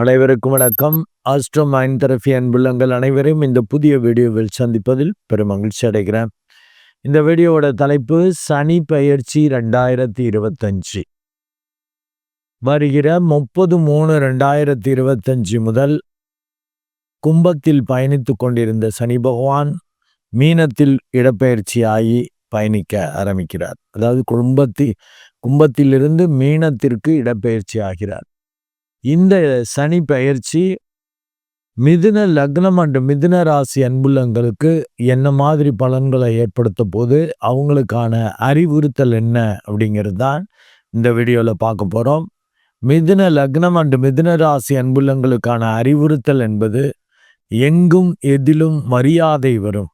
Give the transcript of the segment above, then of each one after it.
அனைவருக்கும் வணக்கம். Astro mind therapy அன்புள்ளங்கள் அனைவரையும் இந்த புதிய வீடியோவில் சந்திப்பதில் பெரும் மகிழ்ச்சி அடைகிறேன். இந்த வீடியோவோட தலைப்பு சனி பயிற்சி ரெண்டாயிரத்தி இருபத்தஞ்சு. வருகிற முப்பது மூணு ரெண்டாயிரத்தி இருபத்தஞ்சு முதல் கும்பத்தில் பயணித்து கொண்டிருந்த சனி பகவான் மீனத்தில் இடப்பெயர்ச்சி ஆகி பயணிக்க ஆரம்பிக்கிறார். அதாவது கும்பத்தி கும்பத்திலிருந்து மீனத்திற்கு இடப்பெயர்ச்சி ஆகிறார். இந்த சனி பயிற்சி மிதுன லக்னம் அண்டு மிதுன ராசி அன்புள்ளங்களுக்கு என்ன மாதிரி பலன்களை ஏற்படுத்த போது அவங்களுக்கான அறிவுறுத்தல் என்ன அப்படிங்கிறது தான் இந்த வீடியோவில் பார்க்க போகிறோம் மிதுன லக்னம் அண்டு மிதுன ராசி அன்புள்ளங்களுக்கான அறிவுறுத்தல் என்பது எங்கும் எதிலும் மரியாதை வரும்.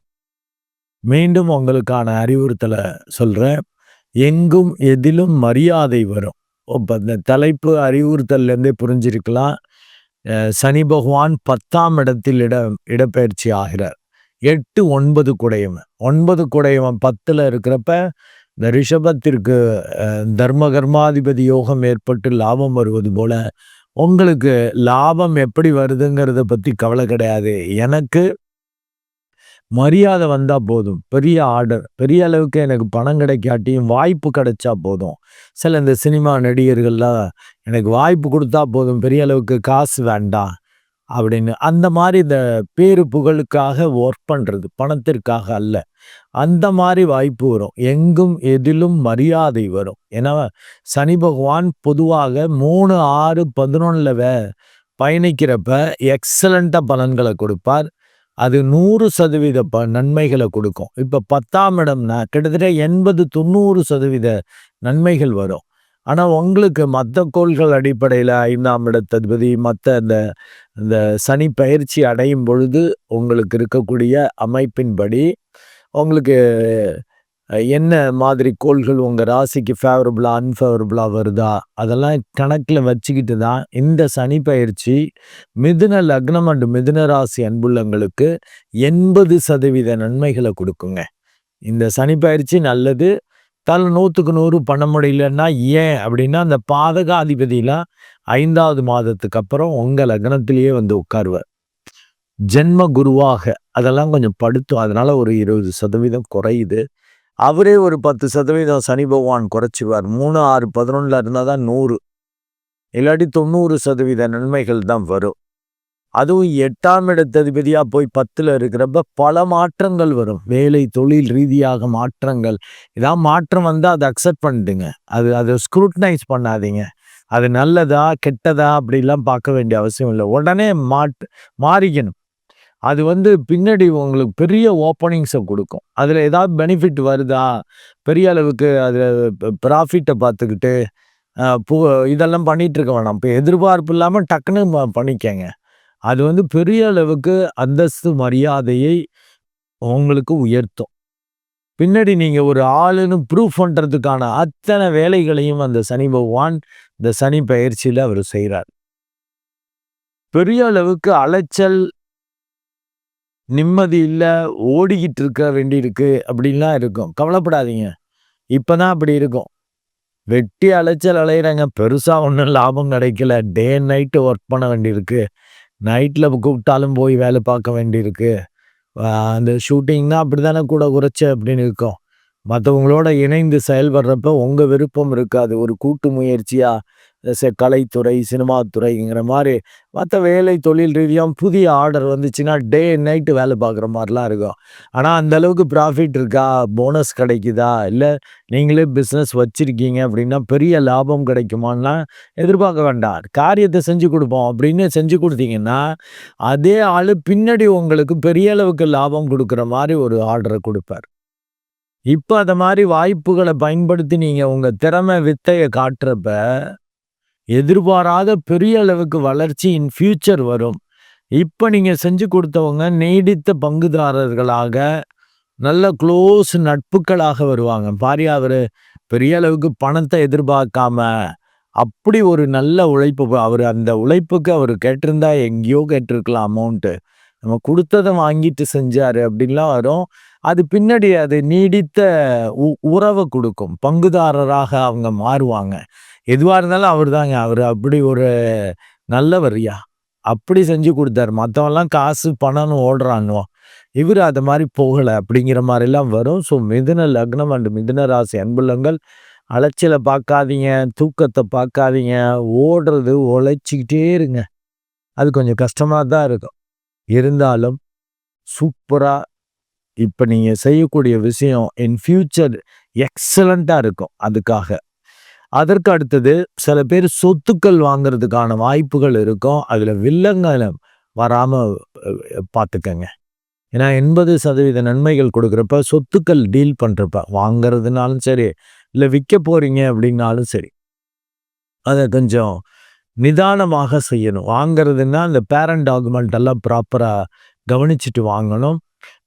மீண்டும் உங்களுக்கான அறிவுறுத்தலை சொல்கிறேன் எங்கும் எதிலும் மரியாதை வரும். இப்போ இந்த தலைப்பு அறிவுறுத்தல்லேருந்தே புரிஞ்சிருக்கலாம். சனி பகவான் பத்தாம் இடத்தில் இட இடப்பெயர்ச்சி ஆகிறார். எட்டு ஒன்பது குடையவன் ஒன்பது குடையவன் பத்தில் இருக்கிறப்ப இந்த ரிஷபத்திற்கு தர்ம கர்மாதிபதி யோகம் ஏற்பட்டு லாபம் வருவது போல உங்களுக்கு லாபம் எப்படி வருதுங்கிறத பற்றி கவலை கிடையாது. எனக்கு மரியாதை வந்தால் போதும். பெரிய ஆர்டர் பெரிய அளவுக்கு எனக்கு பணம் கிடைக்காட்டியும் வாய்ப்பு கிடைச்சா போதும். சில இந்த சினிமா நடிகர்கள்லாம் எனக்கு வாய்ப்பு கொடுத்தா போதும் பெரிய அளவுக்கு காசு வேண்டாம் அப்படின்னு. அந்த மாதிரி இந்த பேரு புகழுக்காக ஒர்க் பண்ணுறது பணத்திற்காக அல்ல. அந்த மாதிரி வாய்ப்பு வரும். எங்கும் எதிலும் மரியாதை வரும். ஏன்னா சனி பகவான் பொதுவாக மூணு ஆறு பதினொன்றில் பயணிக்கிறப்ப எக்ஸலண்ட்டாக பலன்களை கொடுப்பார். அது நூறு சதவீத ப நன்மைகளை கொடுக்கும். இப்போ பத்தாம் இடம்னா கிட்டத்தட்ட எண்பது தொண்ணூறு சதவீத நன்மைகள் வரும். ஆனால் உங்களுக்கு மற்ற கோள்கள் அடிப்படையில் ஐந்தாம் இடத்ததிபதி மற்ற இந்த இந்த சனி பயிற்சி அடையும் பொழுது உங்களுக்கு இருக்கக்கூடிய அமைப்பின்படி உங்களுக்கு என்ன மாதிரி கோள்கள் உங்கள் ராசிக்கு ஃபேவரபுளாக அன்ஃபேவரபுளாக வருதா? அதெல்லாம் கணக்கில் வச்சுக்கிட்டு தான் இந்த சனி பயிற்சி மிதுன லக்னம் அண்டு மிதுன ராசி அன்புள்ளங்களுக்கு எண்பது சதவீத நன்மைகளை கொடுக்குங்க. இந்த சனி பயிற்சி நல்லது. தலை நூற்றுக்கு நூறு பண்ண முடியலன்னா ஏன் அப்படின்னா அந்த பாதகாதிபதியெலாம் ஐந்தாவது மாதத்துக்கு அப்புறம் உங்கள் லக்னத்திலேயே வந்து உட்காருவார். ஜென்ம குருவாக அதெல்லாம் கொஞ்சம் படுத்தும். அதனால் ஒரு இருபது சதவீதம் குறையுது. அவரே ஒரு பத்து சதவீதம் சனி பகவான் குறைச்சிவார். மூணு ஆறு பதினொன்றில் இருந்தால் தான் நூறு. இல்லாட்டி தொண்ணூறு சதவீத நன்மைகள் தான் வரும். அதுவும் எட்டாம் இடத்ததிபதியாக போய் பத்தில் இருக்கிறப்ப பல மாற்றங்கள் வரும். வேலை தொழில் ரீதியாக மாற்றங்கள். இதான் மாற்றம் வந்தால் அதை அக்செப்ட் பண்ணிட்டுங்க அது அதை ஸ்க்ரூட்னைஸ் பண்ணாதீங்க. அது நல்லதா கெட்டதா அப்படிலாம் பார்க்க வேண்டிய அவசியம் இல்லை. உடனே மாட் மாறிக்கணும். அது வந்து பின்னாடி உங்களுக்கு பெரிய ஓப்பனிங்ஸை கொடுக்கும். அதில் ஏதாவது பெனிஃபிட் வருதா? பெரிய அளவுக்கு அதில் ப்ராஃபிட்டை பார்த்துக்கிட்டு பு இதெல்லாம் பண்ணிகிட்ருக்க வேணாம். இப்போ எதிர்பார்ப்பு இல்லாமல் டக்குன்னு பண்ணிக்கங்க. அது வந்து பெரிய அளவுக்கு அந்தஸ்து மரியாதையை உங்களுக்கு உயர்த்தும். பின்னாடி நீங்கள் ஒரு ஆளுன்னு ப்ரூஃப் பண்ணுறதுக்கான அத்தனை வேலைகளையும் அந்த சனி பகவான் இந்த சனி பயிற்சியில் அவர் செய்கிறார் பெரிய அளவுக்கு அலைச்சல் நிம்மதி இல்லை ஓடிக்கிட்டு இருக்க வேண்டியிருக்கு அப்படின்லாம் இருக்கும். கவலைப்படாதீங்க. இப்போ தான் அப்படி இருக்கும். வெட்டி அலைச்சல் அலையிறாங்க. பெருசாக ஒன்றும் லாபம் கிடைக்கல. டே நைட்டு ஒர்க் பண்ண வேண்டியிருக்கு. நைட்டில் கூப்பிட்டாலும் போய் வேலை பார்க்க வேண்டியிருக்கு. அந்த ஷூட்டிங்னா அப்படி தானே கூட குறைச்ச அப்படின்னு இருக்கும். மற்றவங்களோட இணைந்து செயல்படுறப்ப உங்கள் விருப்பம் இருக்காது. ஒரு கூட்டு முயற்சியாக கலைத்துறை சினிமாத்துறைங்கிற மாதிரி மற்ற வேலை தொழில் ரீதியாக புதிய ஆர்டர் வந்துச்சுன்னா டே நைட்டு வேலை பார்க்குற மாதிரிலாம் இருக்கும். ஆனால் அந்தளவுக்கு ப்ராஃபிட் இருக்கா? போனஸ் கிடைக்குதா? இல்லை நீங்களே பிஸ்னஸ் வச்சுருக்கீங்க அப்படின்னா பெரிய லாபம் கிடைக்குமான்லாம் எதிர்பார்க்க வேண்டாம். காரியத்தை செஞ்சு கொடுப்போம். அப்படின்னு செஞ்சு கொடுத்தீங்கன்னா அதே ஆள் பின்னாடி உங்களுக்கு பெரிய அளவுக்கு லாபம் கொடுக்குற மாதிரி ஒரு ஆர்டரை கொடுப்பார். இப்போ அதை மாதிரி வாய்ப்புகளை பயன்படுத்தி நீங்கள் உங்கள் திறமை வித்தையை காட்டுறப்ப எதிர்பாராத பெரிய அளவுக்கு வளர்ச்சி இன் ஃபியூச்சர் வரும். இப்போ நீங்கள் செஞ்சு கொடுத்தவங்க நீடித்த பங்குதாரர்களாக நல்ல க்ளோஸ் நட்புகளாக வருவாங்க. பாரியா அவர் பெரிய அளவுக்கு பணத்தை எதிர்பார்க்காம அப்படி ஒரு நல்ல உழைப்பு அவர் அந்த உழைப்புக்கு அவர் கேட்டிருந்தா எங்கேயோ கேட்டிருக்கலாம் அமௌண்ட்டு நம்ம கொடுத்ததை வாங்கிட்டு செஞ்சாரு அப்படின்லாம் வரும். அது பின்னாடி அது நீடித்த உறவை கொடுக்கும். பங்குதாரராக அவங்க மாறுவாங்க. எதுவாக இருந்தாலும் அவர் தாங்க அவர் அப்படி ஒரு நல்லவர்யா அப்படி செஞ்சு கொடுத்தாரு. மற்றவெல்லாம் காசு பணம்னு ஓடுறானோ இவர் அது மாதிரி போகலை அப்படிங்கிற மாதிரிலாம் வரும். ஸோ மிதுன லக்னம் அண்டு மிதுன ராசி அன்புள்ளங்கள் அலைச்சலை பார்க்காதீங்க தூக்கத்தை பார்க்காதீங்க. ஓடுறது உழைச்சிக்கிட்டே இருங்க. அது கொஞ்சம் கஷ்டமாக தான் இருக்கும். இருந்தாலும் சூப்பராக இப்போ நீங்கள் செய்யக்கூடிய விஷயம் இன் ஃப்யூச்சர் எக்ஸலண்ட்டாக இருக்கும் அதுக்காக. அதற்கு அடுத்தது சில பேர் சொத்துக்கள் வாங்கிறதுக்கான வாய்ப்புகள் இருக்கும். அதில் வில்லங்கலம் வராமல் பார்த்துக்கங்க. ஏன்னா எண்பது சதவீத நன்மைகள் கொடுக்குறப்ப சொத்துக்கள் டீல் பண்ணுறப்ப வாங்கிறதுனாலும் சரி இல்லை விற்க போகிறீங்க அப்படின்னாலும் சரி. அதை கொஞ்சம் நிதானமாக செய்யணும். வாங்கிறதுனா அந்த பேரண்ட் டாக்குமெண்ட் எல்லாம் ப்ராப்பராக கவனிச்சுட்டு வாங்கணும்.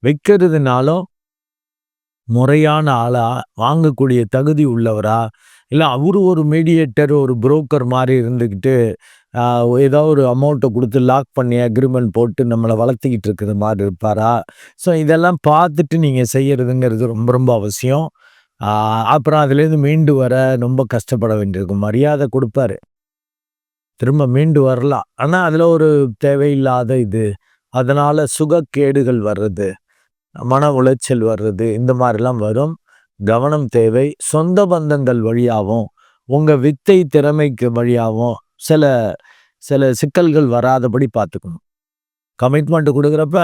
விற்கிறதுனாலும் முறையான ஆளா வாங்கக்கூடிய தகுதி உள்ளவரா இல்லை அவரு ஒரு மீடியேட்டர் ஒரு புரோக்கர் மாதிரி இருந்துக்கிட்டு ஏதோ ஒரு அமௌண்ட்டை கொடுத்து லாக் பண்ணி அக்ரிமெண்ட் போட்டு நம்மளை வளர்த்திக்கிட்டு இருக்கிற மாதிரி இருப்பாரா? ஸோ இதெல்லாம் பார்த்துட்டு நீங்கள் செய்கிறதுங்கிறது ரொம்ப ரொம்ப அவசியம். அப்புறம் அதுலேருந்து மீண்டு வர ரொம்ப கஷ்டப்பட வேண்டியிருக்கும். மரியாதை கொடுப்பாரு. திரும்ப மீண்டு வரலாம். ஆனால் அதில் ஒரு தேவையில்லாத இது. அதனால் சுகக்கேடுகள் வர்றது மன உளைச்சல் வர்றது இந்த மாதிரிலாம் வரும். கவனம் தேவை. சொந்த பந்தங்கள் வழியாகவும் உங்கள் வித்தை திறமைக்கு வழியாகவும் சில சில சிக்கல்கள் வராதபடி பார்த்துக்கணும். கமிட்மெண்ட் கொடுக்குறப்ப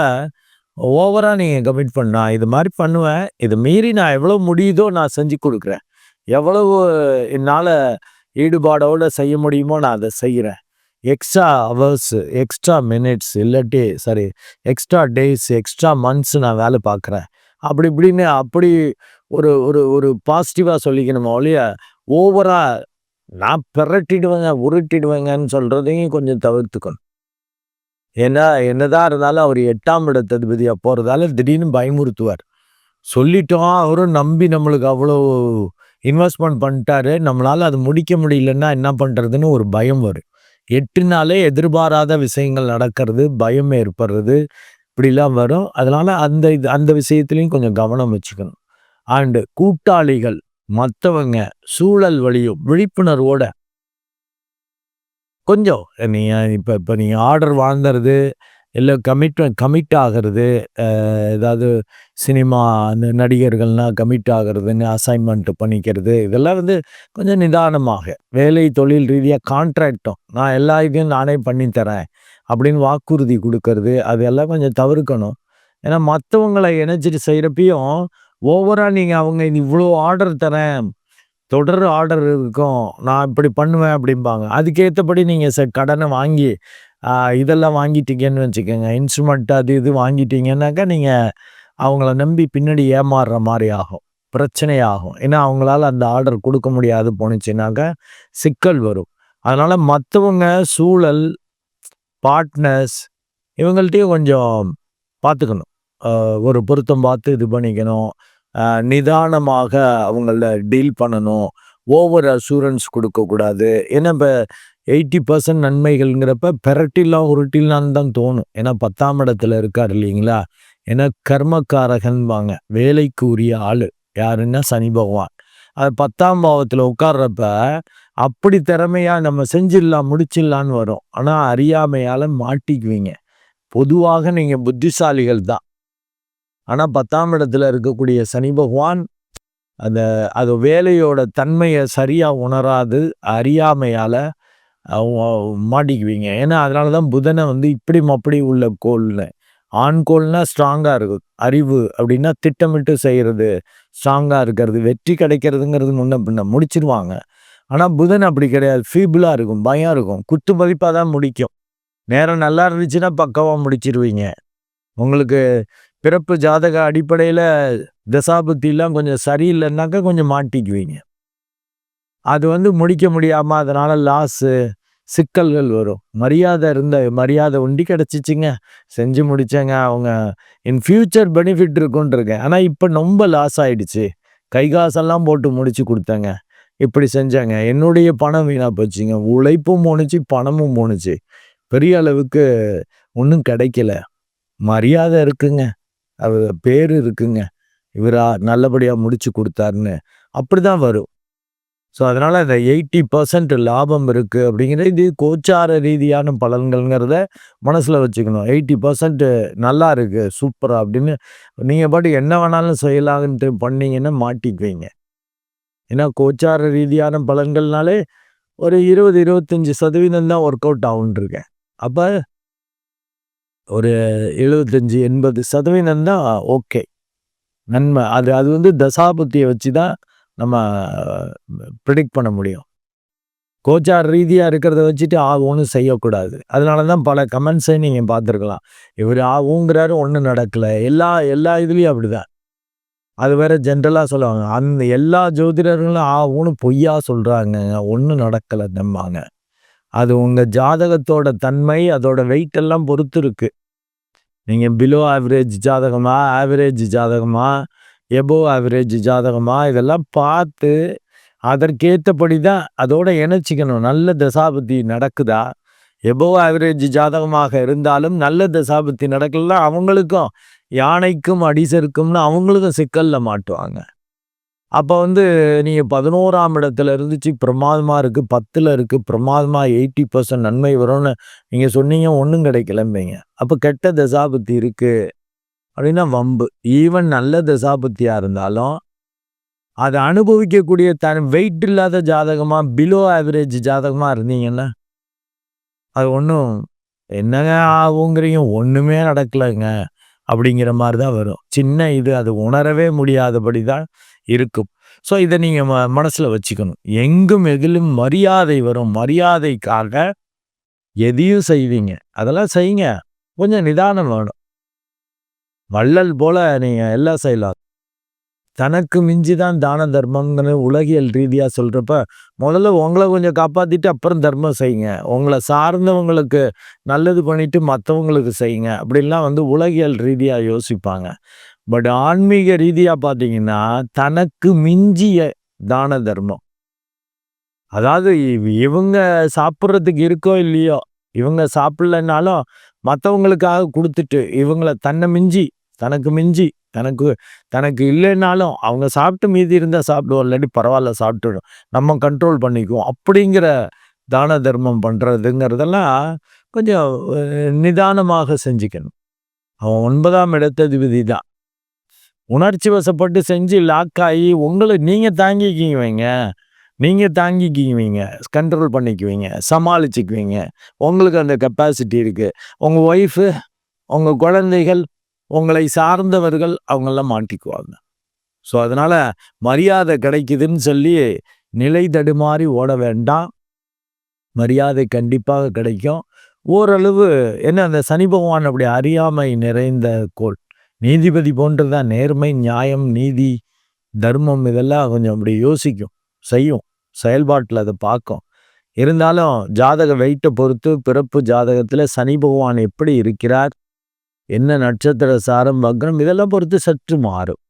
ஓவராக நீங்கள் கமிட் பண்ணா. இது மாதிரி பண்ணுவேன். இது மீறி நான் எவ்வளோ முடியுதோ நான் செஞ்சு கொடுக்குறேன். எவ்வளவு என்னால் ஈடுபாடோடு செய்ய முடியுமோ நான் அதை செய்கிறேன். எக்ஸ்ட்ரா ஹவர்ஸ் எக்ஸ்ட்ரா மினிட்ஸ் இல்லாட்டி sorry extra days extra months நான் வேலை பார்க்குறேன். அப்படி இப்படின்னு அப்படி ஒரு ஒரு ஒரு பாசிட்டிவாக சொல்லிக்கணும் ஒழிய ஓவராக நான் பிரட்டிடுவேங்க உருட்டிடுவேங்கன்னு சொல்கிறதையும் கொஞ்சம் தவிர்த்துக்கணும். ஏன்னா என்னதான் இருந்தாலும் அவர் எட்டாம் இடத்ததிபதியாக போகிறதால திடீர்னு பயமுறுத்துவார். சொல்லிட்டோம் அவரும் நம்பி நம்மளுக்கு அவ்வளோ இன்வெஸ்ட்மெண்ட் பண்ணிட்டாரு. நம்மளால் அது முடிக்க முடியலன்னா என்ன பண்ணுறதுன்னு ஒரு பயம் வரும். எட்டு நாளே எதிர்பாராத விஷயங்கள் நடக்கிறது பயம் ஏற்படுறது இப்படிலாம் வரும். அதனால் அந்த இது அந்த விஷயத்துலையும் கொஞ்சம் கவனம் வச்சுக்கணும். அண்டு கூட்டாளிகள் மற்றவங்க சூழல் வழியும் விழிப்புணர்வோட கொஞ்சம் நீங்கள் இப்போ இப்போ நீங்கள் ஆர்டர் வாங்கிறது இல்லை கமிட்மெண்ட் கமிட் ஆகிறது ஏதாவது சினிமா அந்த நடிகர்கள்னால் கமிட் ஆகிறதுன்னு அசைன்மெண்ட் பண்ணிக்கிறது இதெல்லாம் வந்து கொஞ்சம் நிதானமாக வேலை தொழில் ரீதியாக கான்ட்ராக்டும் நான் எல்லா இதையும் நானே பண்ணித்தரேன் அப்படின்னு வாக்குறுதி கொடுக்கறது அதெல்லாம் கொஞ்சம் தவிர்க்கணும். ஏன்னா மற்றவங்களை இணைச்சிட்டு செய்கிறப்பையும் ஓவராக நீங்கள் அவங்க இவ்வளோ ஆர்டர் தரேன் தொடர் ஆர்டர் இருக்கும் நான் இப்படி பண்ணுவேன் அப்படிம்பாங்க. அதுக்கேற்றபடி நீங்கள் ச கடனை வாங்கி இதெல்லாம் வாங்கிட்டீங்கன்னு வச்சுக்கோங்க. இன்ஸ்ட்ருமெண்ட் அது இது வாங்கிட்டீங்கன்னாக்கா நீங்கள் அவங்கள நம்பி பின்னாடி ஏமாறுற மாதிரி ஆகும். பிரச்சனை ஆகும். ஏன்னா அவங்களால அந்த ஆர்டர் கொடுக்க முடியாது போணுச்சுனாக்கா சிக்கல் வரும். அதனால் மற்றவங்க சூழல் பார்ட்னர்ஸ் இவங்கள்ட்டையும் கொஞ்சம் பார்த்துக்கணும் ஒரு பொருத்தம் பார்த்து இது பண்ணிக்கணும். நிதானமாக அவங்கள டீல் பண்ணணும். ஓவர் அசூரன்ஸ் கொடுக்கக்கூடாது. ஏன்னா இப்போ எயிட்டி பர்சன்ட் நன்மைகள்ங்கிறப்ப பெரட்டிலாம் உருட்டிலாம் தான் தோணும். ஏன்னா பத்தாம் இடத்துல இருக்கார் இல்லைங்களா? ஏன்னா கர்மக்காரகன்பாங்க வேலைக்கு உரிய ஆள். யாருன்னா சனி பகவான். அது பத்தாம் பாவத்தில் உட்கார்றப்ப அப்படி திறமையாக நம்ம செஞ்சிடலாம் முடிச்சிடலான்னு வரும். ஆனால் அறியாமையால் மாட்டிக்குவீங்க. பொதுவாக நீங்கள் புத்திசாலிகள் தான். ஆனால் பத்தாம் இடத்துல இருக்கக்கூடிய சனி பகவான் அந்த அது வேலையோட தன்மையை சரியாக உணராது அறியாமையால் மாட்டிக்குவீங்க. ஏன்னா அதனால தான் புதனை வந்து இப்படி அப்படி உள்ள கோல்னு ஆண் கோல்னா ஸ்ட்ராங்காக இருக்கும் அறிவு அப்படின்னா திட்டமிட்டு செய்கிறது ஸ்ட்ராங்காக இருக்கிறது. வெற்றி கிடைக்கிறதுங்கிறது முன்ன பின்ன முடிச்சிருவாங்க. ஆனால் புதன் அப்படி கிடையாது. ஃபீபிளாக இருக்கும். பயம் இருக்கும். குத்து மதிப்பாக தான் முடிக்கும். நேரம் நல்லா இருந்துச்சுன்னா பக்கவாக முடிச்சிருவீங்க. உங்களுக்கு பிறப்பு ஜாதக அடிப்படையில் தசாபுத்திலாம் கொஞ்சம் சரியில்லைன்னாக்கா கொஞ்சம் மாட்டிக்குவீங்க. அது வந்து முடிக்க முடியாமல் அதனால் லாஸு சிக்கல்கள் வரும். மரியாதை இருந்த மரியாதை உண்டி கிடச்சிச்சிங்க. செஞ்சு முடித்தேங்க அவங்க இன் ஃப்யூச்சர் பெனிஃபிட் இருக்குன்றிருக்கேன் ஆனால் இப்போ ரொம்ப லாஸ் ஆகிடுச்சு கை காசெல்லாம் போட்டு முடிச்சு கொடுத்தேங்க. இப்படி செஞ்சாங்க. என்னுடைய பணம் வீணாக போச்சுங்க. உழைப்பும் போணுச்சு பணமும் போணுச்சு. பெரிய அளவுக்கு ஒன்றும் கிடைக்கல. மரியாதை இருக்குங்க. அவர் பேர் இருக்குங்க. இவரா நல்லபடியாக முடிச்சு கொடுத்தாருன்னு. அப்படி தான் வரும். ஸோ அதனால் அந்த எயிட்டி பர்சன்ட் லாபம் இருக்குது அப்படிங்கிறது இது கோச்சார ரீதியான பலன்கள்ங்கிறத மனசில் வச்சுக்கணும். எயிட்டி பர்சன்ட் நல்லா இருக்குது சூப்பராக அப்படின்னு நீங்கள் பாட்டு என்ன வேணாலும் செய்யலான்ட்டு பண்ணீங்கன்னா மாட்டிக்குவீங்க. ஏன்னா கோச்சார ரீதியான பலன்கள்னாலே ஒரு இருபது இருபத்தஞ்சி சதவீதம் தான் ஒர்க் அவுட் ஆகுன்னு இருக்கேன். அப்போ ஒரு எழுபத்தஞ்சி எண்பது சதவீதம் தான் ஓகே நன்மை. அது அது வந்து தசாபுத்தியை வச்சு தான் நம்ம ப்ரிடிக்ட் பண்ண முடியும். கோச்சார் ரீதியாக இருக்கிறத வச்சுட்டு ஆகும்னு செய்யக்கூடாது. அதனால தான் பல கமெண்ட்ஸை நீங்கள் பார்த்துருக்கலாம். இவர் ஆகுங்கிறாரு ஒன்றும் நடக்கலை. எல்லா எல்லா இதுலேயும் அப்படி தான் அது வேற ஜென்ரலாக சொல்லுவாங்க. அந்த எல்லா ஜோதிடர்களும் ஆகும்னு பொய்யா சொல்கிறாங்க ஒன்றும் நடக்கலை நம்பாங்க அது உங்கள் ஜாதகத்தோட தன்மை அதோட வெயிட் எல்லாம் பொறுத்து இருக்குது நீங்கள் பிலோ ஆவரேஜ் ஜாதகமா ஆவரேஜ் ஜாதகமா எபோ ஆவரேஜ் ஜாதகமா? இதெல்லாம் பார்த்து அதற்கேற்றபடி தான் அதோட இணைச்சிக்கணும். நல்ல தசாபதி நடக்குதா? எபோ ஆவரேஜ் ஜாதகமாக இருந்தாலும் நல்ல தசாபுத்தி நடக்கலாம் அவங்களுக்கும் யானைக்கும் அடிசருக்கும்னு அவங்களுக்கும் சிக்கலில் மாட்டுவாங்க. அப்போ வந்து நீங்கள் பதினோராம் இடத்துல இருந்துச்சு பிரமாதமாக இருக்குது பத்தில் இருக்குது பிரமாதமாக எயிட்டி பர்சன்ட் நன்மை வரும்னு நீங்கள் சொன்னீங்க ஒன்றும் கிடைக்கலம்பீங்க. அப்போ கெட்ட தசாபத்தி இருக்குது அப்படின்னா வம்பு. ஈவன் நல்ல தசாபுத்தியாக இருந்தாலும் அதை அனுபவிக்கக்கூடிய தன் வெயிட் இல்லாத ஜாதகமாக பிலோ ஆவரேஜ் ஜாதகமாக இருந்தீங்கன்னா அது ஒன்றும் என்னங்க ஆகுங்கிறீங்க ஒன்றுமே நடக்கலைங்க அப்படிங்கிற மாதிரி தான் வரும். சின்ன இது அது உணரவே முடியாதபடி தான் இருக்கும். ஸோ இதை நீங்கள் ம மனசில் வச்சுக்கணும். எங்கும் எதிலும் மரியாதை வரும். மரியாதைக்காக எதையும் செய்வீங்க. அதெல்லாம் செய்யுங்க கொஞ்சம் நிதானம் வேணும். வள்ளல் போல நீங்கள் எல்லாம் செய்யலாம் தனக்கு மிஞ்சி தான் தான தர்மங்கன்னு உலகியல் ரீதியாக சொல்கிறப்ப முதல்ல உங்களை கொஞ்சம் காப்பாற்றிட்டு அப்புறம் தர்மம் செய்யுங்க. உங்களை சார்ந்தவங்களுக்கு நல்லது பண்ணிட்டு மற்றவங்களுக்கு செய்யுங்க. அப்படின்லாம் வந்து உலகியல் ரீதியாக யோசிப்பாங்க. பட் ஆன்மீக ரீதியாக பார்த்தீங்கன்னா தனக்கு மிஞ்சிய தான தர்மம். அதாவது இவங்க சாப்பிட்றதுக்கு இருக்கோ இல்லையோ இவங்க சாப்பிட்லனாலும் மற்றவங்களுக்காக கொடுத்துட்டு இவங்களை தன்னை மிஞ்சி தனக்கு மிஞ்சி தனக்கு தனக்கு இல்லைன்னாலும் அவங்க சாப்பிட்டு மீதி இருந்தால் சாப்பிடுவோம் இல்லாட்டி பரவாயில்ல சாப்பிட்டுடும். நம்ம கண்ட்ரோல் பண்ணிக்குவோம். அப்படிங்கிற தான தர்மம் பண்ணுறதுங்கிறதெல்லாம் கொஞ்சம் நிதானமாக செஞ்சுக்கணும். அவன் ஒன்பதாம் இடத்ததிபதி தான். உணர்ச்சி வசப்பட்டு செஞ்சு லாக் ஆகி உங்களை நீங்கள் தாங்கிக்குவீங்க நீங்கள் தாங்கிக்குவீங்க கண்ட்ரோல் பண்ணிக்குவீங்க. சமாளிச்சுக்குவீங்க. உங்களுக்கு அந்த கெப்பாசிட்டி இருக்குது உங்கள் ஒய்ஃபு உங்கள் குழந்தைகள் உங்களை சார்ந்தவர்கள் அவங்கெல்லாம் மாட்டிக்குவாங்க. ஸோ அதனால் மரியாதை கிடைக்குதுன்னு சொல்லி நிலை தடுமாறி ஓட வேண்டாம். மரியாதை கண்டிப்பாக கிடைக்கும். ஓரளவு என்ன அந்த சனி பகவான் அப்படி அறியாமை நிறைந்த கோள். நீதிபதி போன்றதான் நேர்மை நியாயம் நீதி தர்மம் இதெல்லாம் கொஞ்சம் அப்படி யோசிக்கும் செய்யும் செயல்பாட்டில் அதை பார்க்கும். இருந்தாலும் ஜாதக வெயிட்டை பொறுத்து பிறப்பு ஜாதகத்தில் சனி பகவான் எப்படி இருக்கிறார்? என்ன நட்சத்திர சாரம் வக்ரம் இதெல்லாம் பொறுத்து சற்று மாறும்.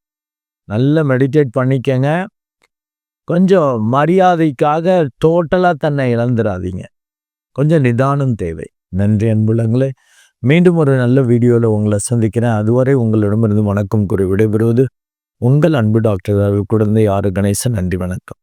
நல்ல மெடிடேட் பண்ணிக்கங்க. கொஞ்சம் மரியாதைக்காக டோட்டலாக தன்னை இழந்துடாதீங்க கொஞ்சம் நிதானம் தேவை. நன்றி அன்புள்ளங்களே மீண்டும் ஒரு நல்ல வீடியோவில் உங்களை சந்திக்கிறேன். அதுவரை உங்களிடமிருந்து வணக்கம் கூறி விடைபெறுவது உங்கள் அன்பு டாக்டர் குழந்தை ஆறு கணேசன் நன்றி வணக்கம்.